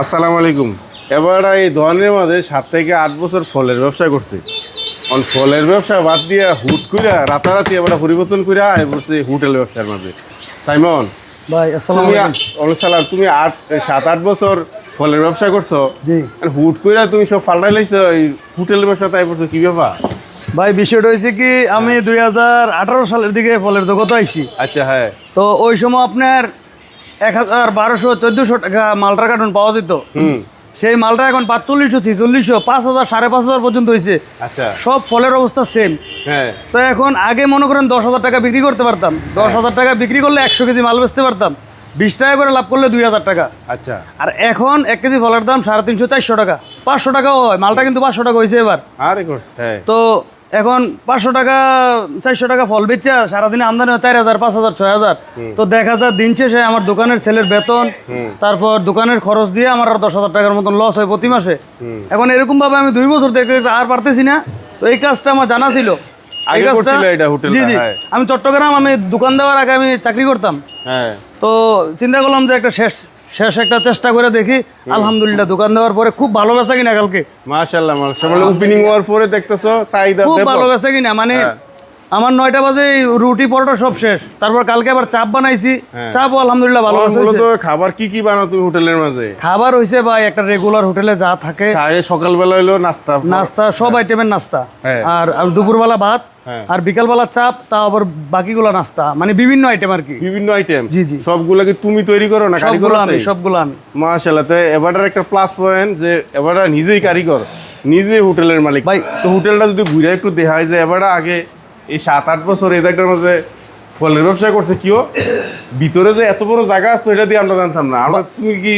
আসসালামু আলাইকুম। এবার এই ধরনের মাঝে সাত থেকে আট বছর ফলের ব্যবসা করছি। অন ফলের ব্যবসা বাদ দিয়ে হুট কইরা রাতারাতি এবার পরিবর্তন কইরা আয় বলছি হোটেল ব্যবসার মাঝে। সাইমন ভাই আসসালাম আলাইকুম। সালাম তুমি আট সাত আট বছর ফলের ব্যবসা করছ। আর হুট কইরা তুমি সব ফাল্টাই লাইছো এই হোটেল ব্যবসা তাই বলছো কি ব্যাপার? ভাই বিষয়টা হয়েছে কি আমি দুই হাজার আঠারো সালের দিকে ফলের জগতে আইছি। আচ্ছা হ্যাঁ। তো ওই সময় আপনার এক হাজার বারোশো চোদ্দশো টাকা মালটা কার্টুন পাওয়া যেত। হুম। সেই মালটা এখন পাঁচচল্লিশশো ছিচল্লিশশো পাঁচ হাজার সাড়ে পাঁচ হাজার পর্যন্ত হয়েছে। আচ্ছা। সব ফলের অবস্থা সেম হ্যাঁ। তো এখন আগে মনে করেন দশ হাজার টাকা বিক্রি করতে পারতাম। দশ হাজার টাকা বিক্রি করলে একশো কেজি মাল বেচতে পারতাম। বিশ টাকা করে লাভ করলে দুই হাজার টাকা। আচ্ছা। আর এখন এক কেজি ফলের দাম সাড়ে তিনশো চারশো টাকা। পাঁচশো টাকাও হয় মালটা কিন্তু পাঁচশো টাকা হয়েছে এবার। হ্যাঁ। তো এখন পাঁচশো টাকা চারশো টাকা ফল বেচছে সারাদিনে আমদানি হয় চার হাজার পাঁচ হাজার ছয় হাজার। তো দেখা যায় দিন শেষে আমার দোকানের ছেলের বেতন তারপর দোকানের খরচ দিয়ে আমার আর দশ হাজার টাকার মতন লস হয় প্রতি মাসে। এখন এরকম ভাবে আমি দুই বছর দেখতে আর পারতেছি না। তো এই কাজটা আমার জানা ছিল। জি জি। হ্যাঁ। আমি চট্টগ্রাম আমি দোকান দেওয়ার আগে আমি চাকরি করতাম। হ্যাঁ। তো চিন্তা করলাম যে একটা শেষ শেষ একটা চেষ্টা করে দেখি। আলহামদুলিল্লাহ দোকান দেওয়ার পরে খুব ভালো বেচা কিনা কালকে। মাশাল্লাহ মাশাল্লাহ ওপেনিং হওয়ার পরে দেখতেছো চাহিদা খুব ভালো বেচা কিনা মানে হ্যাঁ। আমার নয়টা বাজে রুটি পরোটা সব শেষ। তারপর কালকে আবার চাপ বানাইছি। চাপ চাপও আলহামদুলিল্লাহ ভালো হয়েছে। খাবার কি কি বানাও তুমি হোটেলের মাঝে? খাবার হইছে ভাই একটা রেগুলার হোটেলে যা থাকে। আগে সকালবেলা হইল নাস্তা। নাস্তা সব আইটেমের নাস্তা। হ্যাঁ। আর দুপুরবেলা ভাত হ্যাঁ। আর বিকালবেলা চাপ তা আবার বাকিগুলো নাস্তা। মানে বিভিন্ন আইটেম আর কি। বিভিন্ন আইটেম জি, জি। সবগুলো কি তুমি তৈরি করো না কারিগর আছে? আমি সবগুলো আমি। মাশাআল্লাহ তো এবারটার একটা প্লাস পয়েন্ট যে এবারটা নিজেই কারিগর নিজেই হোটেলের মালিক। ভাই। তো হোটেলটা যদি ঘুরে একটু দেখায় যে এবারটা আগে এই সাত আট বছর এই জায়গাটার মাঝে ফলের ব্যবসা করছে কিও? ভিতরে যে এত বড় জায়গা আসতো এটা দিয়ে আমরা জানতাম না। আমরা তুমি কি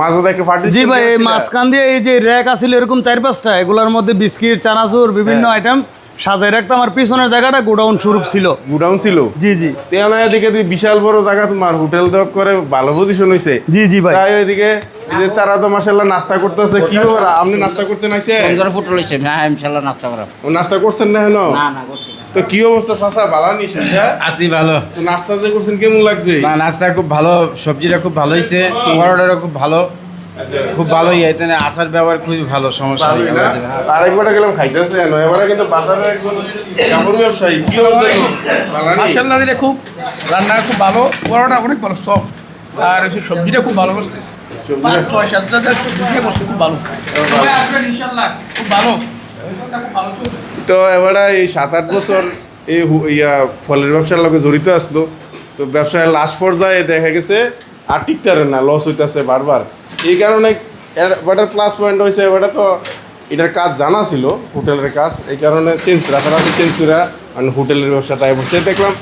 মাঝে একটা পার্টি জি ভাই এই মাঝখান দিয়ে এই যে র্যাক আছিল এরকম চার পাঁচটা এগুলোর মধ্যে বিস্কিট চানাচুর বিভিন্ন হ্যাঁ। আইটেম সাজাই রাখতাম। আর পিছনের জায়গাটা গোডাউন স্বরূপ ছিল। গুডাউন ছিল? জি জি। তেমন এদিকে তুই বিশাল বড় জায়গা তোমার হোটেল দেওয়া করে ভালো পজিশন হয়েছে জি জি ভাই। তাই ওইদিকে তারা তো মাসাল্লাহ নাস্তা করতেছে কি ব্যাপার আপনি নাস্তা করতে নাইছে ফুট হ্যাঁ নাস্তা করা ও নাস্তা করছেন না না না করছি না। তো কি অবস্থা চাচা? ভালো নিস আছি ভালো। তো নাস্তা যে করছেন কেমন লাগছে? না নাস্তা খুব ভালো সবজিটা খুব ভালো হয়েছে পরোটাটা খুব ভালো। খুব ভালো ইয়ে আচার ব্যবহার খুবই ভালো সমস্যা নেই দিলে। আরেকবার গেলাম খাইতেছে এবারে কিন্তু বাজারে একজন কাপড় ব্যবসায়ী কি অবস্থা ভালো দিলে খুব রান্না খুব ভালো পরোটা অনেক ভালো সফট আর হচ্ছে সবজিটা খুব ভালো করছে। পাঁচ ছয় সাত হাজার সবজি করছে খুব ভালো। সবাই আসবেন ইনশাল্লাহ খুব ভালো। খুব ভালো চলছে তো এবার এই সাত আট বছর এই ইয়া ফলের ব্যবসার লোকে জড়িত আসলো। তো ব্যবসায় লাস্ট পর্যায়ে দেখা গেছে আর টিকতে না লস হইতেছে বারবার। এই কারণে এবার প্লাস পয়েন্ট হয়েছে এবারটা তো এটার কাজ জানা ছিল, হোটেলের কাজ। এই কারণে চেঞ্জ রাতারাতি চেঞ্জ করে হোটেলের ব্যবসা তাই বসে দেখলাম।